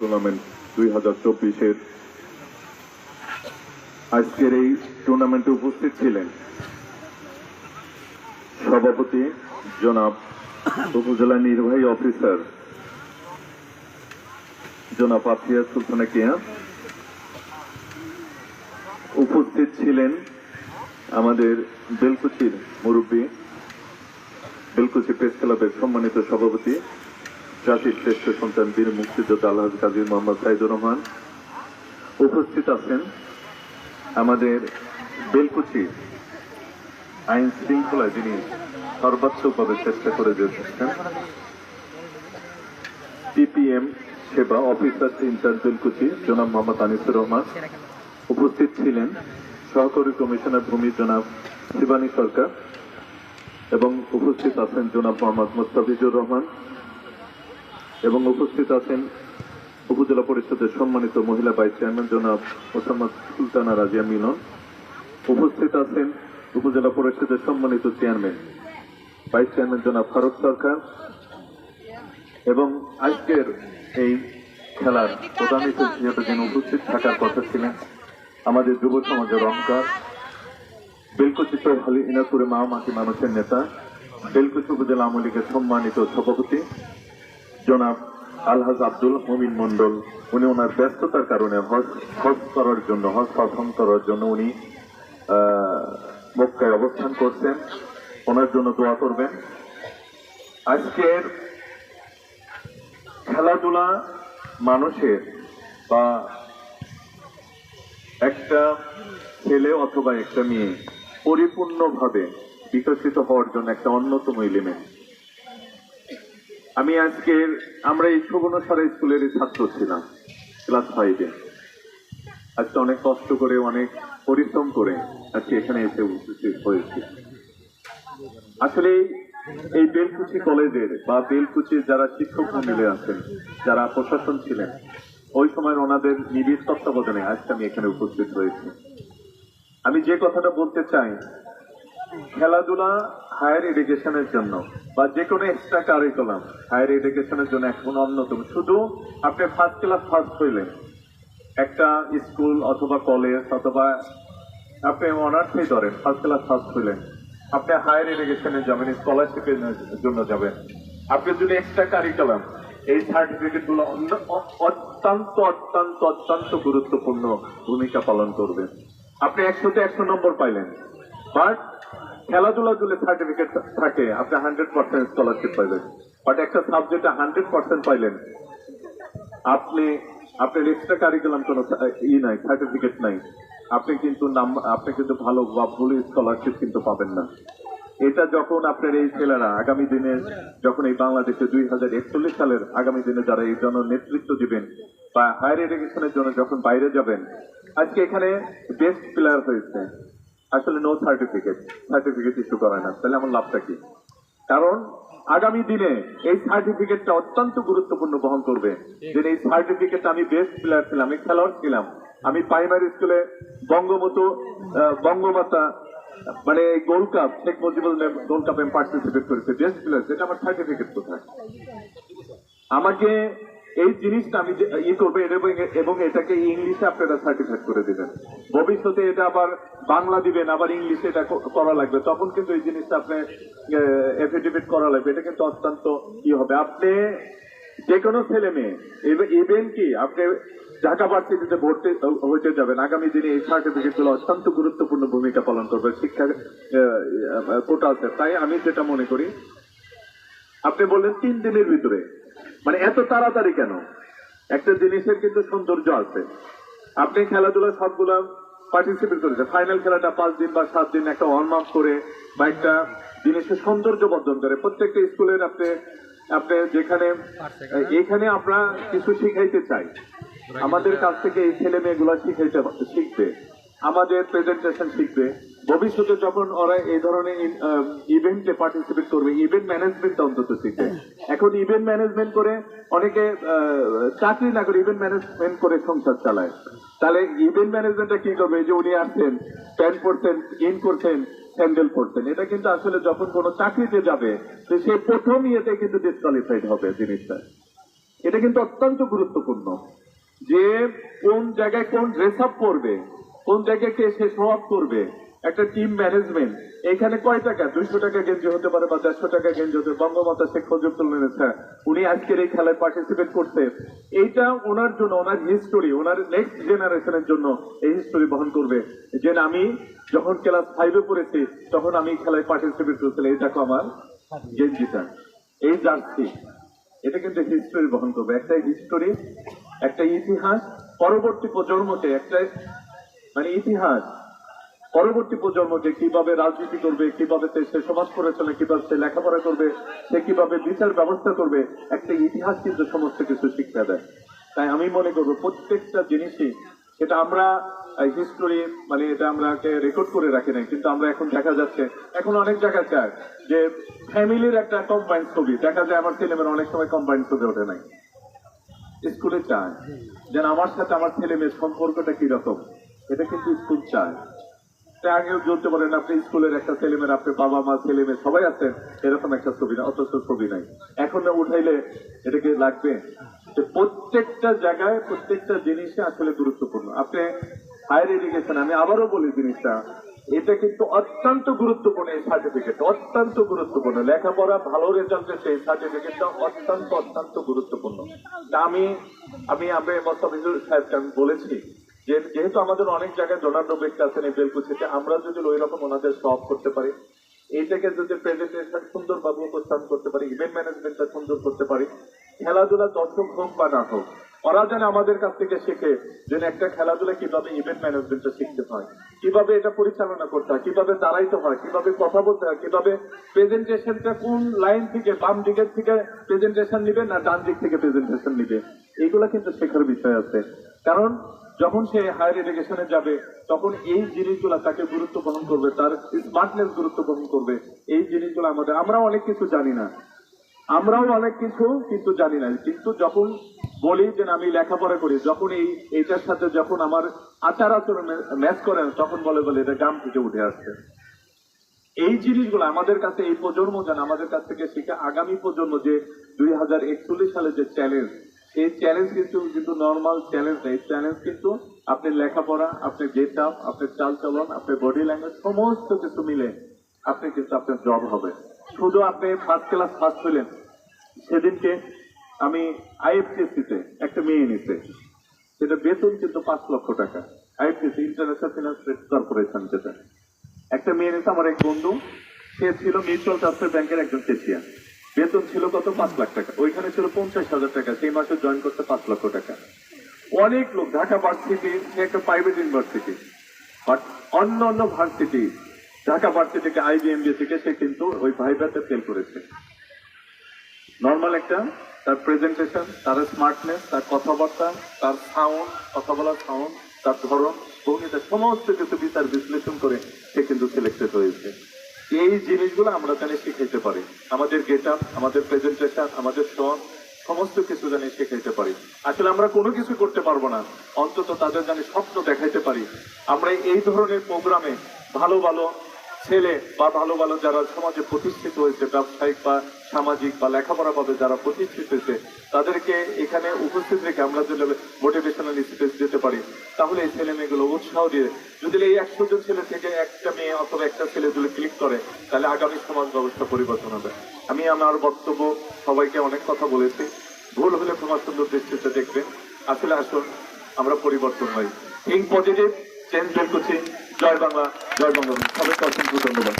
Tournament দুই হাজার চব্বিশের আজকের এই টুর্নামেন্টে উপস্থিত ছিলেন সভাপতি জনাব উপজেলা নির্বাহী অফিসার জনাব আফিয়া সুলতানা কিয়া উপস্থিত ছিলেন আমাদের বেলকুচির মুরব্বী, বেলকুচি প্রেস ক্লাবের সম্মানিত সভাপতি জাতির শ্রেষ্ঠ সন্তান বীর মুক্তিযোদ্ধা আলহাজ কাজী মোহাম্মদ সাইদুর রহমান উপস্থিত আছেন আমাদের বেলকুচি আইন শৃঙ্খলা যিনি সর্বাত্মকভাবে চেষ্টা করে যাচ্ছেন সিপিএম সেবা অফিসার ইনচার্জ বেলকুচি, জনাব মোহাম্মদ আনিসুর রহমান উপস্থিত ছিলেন। সহকারী কমিশনার ভূমি জনাব শিবানী সরকার এবং উপস্থিত আছেন জনাব মোহাম্মদ মুস্তাফিজুর রহমান। এবং উপস্থিত আছেন উপজেলা পরিষদের সম্মানিত মহিলা ভাইস চেয়ারম্যান জনাব মোসাম্মদ সুলতানা রাজিয়া মিলন। উপস্থিত আছেন উপজেলা পরিষদের সম্মানিত চেয়ারম্যান, ভাইস চেয়ারম্যান জনাব ফারুক সরকার এবং আজকের এই খেলার প্রধান যিনি উপস্থিত থাকার কথা ছিলেন আমাদের যুব সমাজের অহংকার বেলকুচি চৌহালি ইনাপুরে মা মাটি মানুষের নেতা, বেলকুচি উপজেলা আওয়ামী লীগের সম্মানিত সভাপতি জনাব আলহাজ আব্দুল মমিন মন্ডল উনি ওনার ব্যস্ততার কারণে হজ হজ করার জন্য, হজ পারফর্ম করার জন্য উনি মক্কায় অবস্থান করছেন। ওনার জন্য দোয়া করবেন। আজকের খেলাধুলা মানুষের বা একটা ছেলে অথবা একটা মেয়ে পরিপূর্ণভাবে বিকশিত হওয়ার জন্য একটা অন্যতম এলিমেন্ট আমি আজকের আমরা এই সুবর্ণসারা স্কুলের ছাত্র ছিলাম, ক্লাস ফাইভে আজকে অনেক কষ্ট করে, অনেক পরিশ্রম করে আজকে এখানে এসে উপস্থিত হয়েছি। আসলে এই বেলকুচি কলেজের বা বেলকুচির যারা শিক্ষক মন্ডলে আছেন, যারা প্রশাসন ছিলেন, ওই সময় ওনাদের নিবিড় তত্ত্বাবধানে আজকে আমি এখানে উপস্থিত হয়েছি। আমি যে কথাটা বলতে চাই খেলাধুলা হায়ার এডুকেশনের জন্য বা যে কোনো এক্সট্রা কারিকুলাম হায়ার এডুকেশনের জন্য এখন অন্যতম। শুধু আপনি ফার্স্ট ক্লাস ফার্স্ট হইলেন একটা স্কুল অথবা কলেজ অথবা আপনি অনার্সই ধরেন ফার্স্ট ক্লাস ফার্স্ট হইলেন আপনি হায়ার এডুকেশনে যাবেন স্কলারশিপের জন্য যাবেন। আপনি যদি এক্সট্রা কারিকুলাম এই সার্টিফিকেটগুলো অন্য- অত্যন্ত অত্যন্ত অত্যন্ত গুরুত্বপূর্ণ ভূমিকা পালন করবে। আপনি একশোতে একশো নম্বর পাইলেন। বাট খেলাধুলা যদি সার্টিফিকেট থাকে। আপনি হান্ড্রেড পার্সেন্ট স্কলারশিপ পাইবেন। বাট একটা সাবজেক্টে হান্ড্রেড পার্সেন্ট পাইলেন। আপনি আপনার এক্সট্রা কারিকুলাম কোনো ই নাই সার্টিফিকেট নাই। আপনি কিন্তু নাম, আপনি কিন্তু ভালো বা ভুল স্কলারশিপ কিন্তু পাবেন না। এটা যখন আপনার এই ছেলেরা আগামী দিনে, যখন এই বাংলাদেশে দুই হাজার একচল্লিশ সালের আগামী দিনে যারা এই জন্য নেতৃত্ব দিবেন বা হায়ার এডুকেশনের জন্য যখন বাইরে যাবেন, আজকে এখানে বেস্ট প্লেয়ার হয়েছে। আসলে নো সার্টিফিকেট সার্টিফিকেট ইস্যু করে না। তাহলে আমার লাভটা কি? কারণ আগামী দিনে এই সার্টিফিকেটটা অত্যন্ত গুরুত্বপূর্ণ বহন করবে। যে এই সার্টিফিকেট আমি বেস্ট প্লেয়ার ছিলাম আমি খেলোয়াড় ছিলাম আমি প্রাইমারি স্কুলে বঙ্গমতো বঙ্গমাতা মানে gold cup Sheikh Mujibul gold কাপে পার্টিসিপেট করেছে বেস্ট প্লেয়ার যেটা আমার সার্টিফিকেট কোথায়? আমাকে এই জিনিসটা আমি ই করব এবং এটাকে ইংলিশে আপনারা সার্টিফাইড করে দিবেন। ভবিষ্যতে এটা আবার বাংলা দিবেন, আবার ইংলিশে এটা করা লাগবে। তখন কিন্তু এই জিনিসটা আপনি এফিডেভিট করা লাগবে। এটা কিন্তু অত্যন্ত কি হবে। আপনি যে কোনো ছেলে মেয়ে ইভেন কি, আপনি ঢাকা ভার্সিটিতে ভর্তি হইতে যাবেন, আগামী দিনে এই সার্টিফিকেটগুলো অত্যন্ত গুরুত্বপূর্ণ ভূমিকা পালন করবে, শিক্ষা কোটালতে তাই আমি যেটা মনে করি, আপনি বললেন তিন দিনের ভিতরে। মানে এত তাড়াতাড়ি কেন? একটা জিনিসের কিন্তু সৌন্দর্য আছে। আপনি খেলাধুলা সবগুলো পার্টিসিপেট করেছেন। ফাইনাল খেলাটা পাঁচ দিন বা সাত দিন একটা ওয়ার্ম আপ করে বা একটা জিনিসের সৌন্দর্য বর্ধন করে। প্রত্যেকটা স্কুলের আপনি আপনি যেখানে, এখানে আমরা কিছু শিখাইতে চাই। আমাদের কাছ থেকে এই ছেলে মেয়েগুলো শিখাইতে, শিখবে। আমাদের প্রেজেন্টেশন শিখবে। ভবিষ্যতে যখন ওরা এই ধরনের ইভেন্টে পার্টিসিপেট করবে ইভেন্ট ম্যানেজমেন্ট অন্তত শিখবে। এখন ইভেন্ট ম্যানেজমেন্ট করে অনেকে চাকরি না করে ইভেন্ট ম্যানেজমেন্ট করে সংসার চালায়। তাহলে ইভেন্ট ম্যানেজমেন্টটা কি করবে? যে উনি আসছেন প্যান্ট পরছেন ইন করছেন স্যান্ডেল পরছেন। এটা কিন্তু আসলে যখন কোনো চাকরিতে যাবে, তো সে প্রথম ইয়েতে কিন্তু ডিসকোয়ালিফাইড হবে জিনিসটা। এটা কিন্তু অত্যন্ত গুরুত্বপূর্ণ। যে কোন জায়গায় কোন ড্রেস আপ করবে কোন জায়গায় কে সে শো আপ করবে একটা টিম ম্যানেজমেন্ট এখানে কয় টাকা? দুইশো টাকা গেঞ্জি হতে পারে বা দেড়শো টাকা গেঞ্জি হতে। বঙ্গমাতা শেখ মুজিবুল স্যার, উনি আজকের এই খেলায় পার্টিসিপেট করতে এইটা ওনার জন্য, ওনার হিস্টোরি ওনার নেক্সট জেনারেশনের জন্য এই হিস্টোরি বহন করবে। যে আমি যখন ক্লাস ফাইভে পড়েছি, তখন আমি খেলায় পার্টিসিপেট করেছিলাম। এই দেখো আমার গেঞ্জিটা, এই জার্সি। এটা কিন্তু হিস্টোরি বহন করবে। একটা হিস্টোরি একটা ইতিহাস। পরবর্তী প্রজন্মকে একটা মানে ইতিহাস। পরবর্তী প্রজন্ম যে কীভাবে রাজনীতি করবে, কীভাবে সে সমাজ করে চলে, কীভাবে সে লেখাপড়া করবে, সে কীভাবে বিচার ব্যবস্থা করবে, একটা ইতিহাস কিন্তু সমস্ত কিছু শিক্ষা দেয়। তাই আমি মনে করব প্রত্যেকটা জিনিসই, এটা আমরা হিস্টোরি মানে এটা আমরা রেকর্ড করে রাখি নাই, কিন্তু আমরা এখন দেখা যাচ্ছে, এখন অনেক জায়গা চায় যে ফ্যামিলির একটা কম্বাইন ছবি, দেখা যায় আমার ছেলেমেয়ের অনেক সময় কম্বাইন ছবি ওঠে নাই। স্কুলে চায়, যেন আমার সাথে আমার ছেলে মেয়ের সম্পর্কটা কীরকম, এটা কিন্তু স্কুল চায়। আগেও বলতে পারেন আপনি স্কুলের একটা ছেলে মেয়ের আপনার বাবা মা ছেলে মেয়ে সবাই আছেন, এরকম একটা ছবি না, অথচ ছবি নাই। এখন উঠাইলে এটাকে লাগবে যে প্রত্যেকটা জায়গায়, প্রত্যেকটা জিনিসে আসলে গুরুত্বপূর্ণ। আপনি হায়ার এডুকেশন, আমি আবারও বলি জিনিসটা, এটা কিন্তু অত্যন্ত গুরুত্বপূর্ণ এই সার্টিফিকেট অত্যন্ত গুরুত্বপূর্ণ। লেখাপড়া ভালো রেজাল্টের সেই সার্টিফিকেটটা অত্যন্ত অত্যন্ত গুরুত্বপূর্ণ। আমি আমি আমি মোস্তাফিজুর সাহেবকে আমি বলেছি যেহেতু আমাদের অনেক জায়গায় জনান্য ব্যক্তি আছেন এই বেলকুচিতে, আমরা যদি ওই রকম ওনাদের সব করতে পারি, এইটাকে যদি প্রেজেন্টেশন সুন্দরভাবে উপস্থাপন করতে পারি ইভেন্ট ম্যানেজমেন্টটা সুন্দর করতে পারি, খেলাধুলা দর্শক হোক বা না হোক, ওরা যেন আমাদের কাছ থেকে শেখে যে একটা খেলাধুলা কীভাবে ইভেন্ট ম্যানেজমেন্টটা শিখতে হয়, কীভাবে এটা পরিচালনা করতে হয়, কীভাবে দাঁড়াইতে হয়, কীভাবে কথা বলতে হয়, কীভাবে প্রেজেন্টেশনটা কোন লাইন থেকে, বাম দিকের থেকে প্রেজেন্টেশন নিবে না ডান দিক থেকে প্রেজেন্টেশন নিবে এইগুলা কিন্তু শেখার বিষয় আছে। কারণ যখন সে হায়ার এডুকেশনে যাবে তখন এই জিনিসগুলো তাকে গুরুত্ব বহন করবে তার স্মার্টনেস গুরুত্ব বহন করবে। এই জিনিসগুলো আমাদের আমরাও অনেক কিছু জানি না। আমরাও অনেক কিছু কিন্তু জানি না। কিন্তু যখন বলি যে আমি লেখাপড়া করি যখন এই এইটার সাথে যখন আমার আচার আচরণ ম্যাচ করে না, তখন বলে বলে এটা গ্রাম থেকে উঠে আসছে। এই জিনিসগুলো আমাদের কাছে এই প্রজন্ম যেন আমাদের কাছ থেকে শিখে আগামী প্রজন্ম যে দুই হাজার একচল্লিশ সালে যে চ্যালেঞ্জ এই চ্যালেঞ্জ কিন্তু কিন্তু নর্মাল চ্যালেঞ্জ নেই চ্যালেঞ্জ কিন্তু আপনি লেখাপড়া, আপনি গেট আপ আপনার চাল চলন আপনার বডি ল্যাঙ্গুয়েজ সমস্ত কিছু মিলে আপনি কিন্তু আপনার জব হবে। শুধু আপনি ফার্স্ট ক্লাস ফার্স্ট হলেন সেদিনকে আমি আইএফসিসি তে একটা মেয়ে নিতে সেটা বেতন কিন্তু পাঁচ লক্ষ টাকা। আইএফসিসি ইন্টারন্যাশনাল ফিনান্স কর্পোরেশন যেটা। একটা মেয়ে নিতে আমার এক বন্ধু। সে ছিল মিউচুয়াল ট্রাস্টের ব্যাংকের একজন কেশিয়া বেতন ছিল কত? পাঁচ লাখ টাকা। ওইখানে ছিল পঞ্চাশ হাজার টাকা। সেই মাসে জয়েন করতে পাঁচ লক্ষ টাকা। অনেক লোক, ঢাকা ভার্সিটি একটা প্রাইভেট ইউনিভার্সিটি বাট অন্য অন্য ভার্সিটি, ঢাকা ভার্সিটিকে আইবিএমবি থেকে সে কিন্তু ওই ভাইভাতে ফেল করেছে। নর্মাল একটা, তার প্রেজেন্টেশন তার স্মার্টনেস তার কথাবার্তা, তার সাউন্ড কথা বলার সাউন্ড তার ধরন ভঙ্গিটা সমস্ত কিছু বিচার বিশ্লেষণ করে সে কিন্তু সিলেক্টেড হয়েছে। এই জিনিসগুলো আমরা জানি শিখাইতে পারি। আমাদের গেট আপ আমাদের প্রেজেন্টেশন, আমাদের সন, সমস্ত কিছু জানি শিখাইতে পারি। আসলে আমরা কোনো কিছু করতে পারব না। অন্তত তাদের জানি স্বপ্ন দেখাইতে পারি। আমরা এই ধরনের প্রোগ্রামে ভালো ভালো ছেলে বা ভালো ভালো যারা সমাজে প্রতিষ্ঠিত হয়েছে, ব্যবসায়িক বা সামাজিক বা লেখাপড়া ভাবে যারা প্রতিষ্ঠিত হয়েছে, তাদেরকে এখানে উপস্থিত রেখে আমরা যদি মোটিভেশনাল স্পিচ দিতে পারি, তাহলে এই ছেলে মেয়েগুলো উৎসাহ দিয়ে যদি এই একশো জন ছেলে থেকে একটা মেয়ে অথবা একটা ছেলে যদি ক্লিক করে, তাহলে আগামী সমাজ ব্যবস্থা পরিবর্তন হবে। আমি আমার বক্তব্য সবাইকে অনেক কথা বলেছি। ভুল হলে তোমার সুন্দর দৃষ্টিতে দেখবেন। আসলে আসুন, আমরা পরিবর্তন হই। এই পজিটিভ চেঞ্জ বের করছি জয় বাংলা জয় বাংলা সবাইকে অসংখ্য ধন্যবাদ।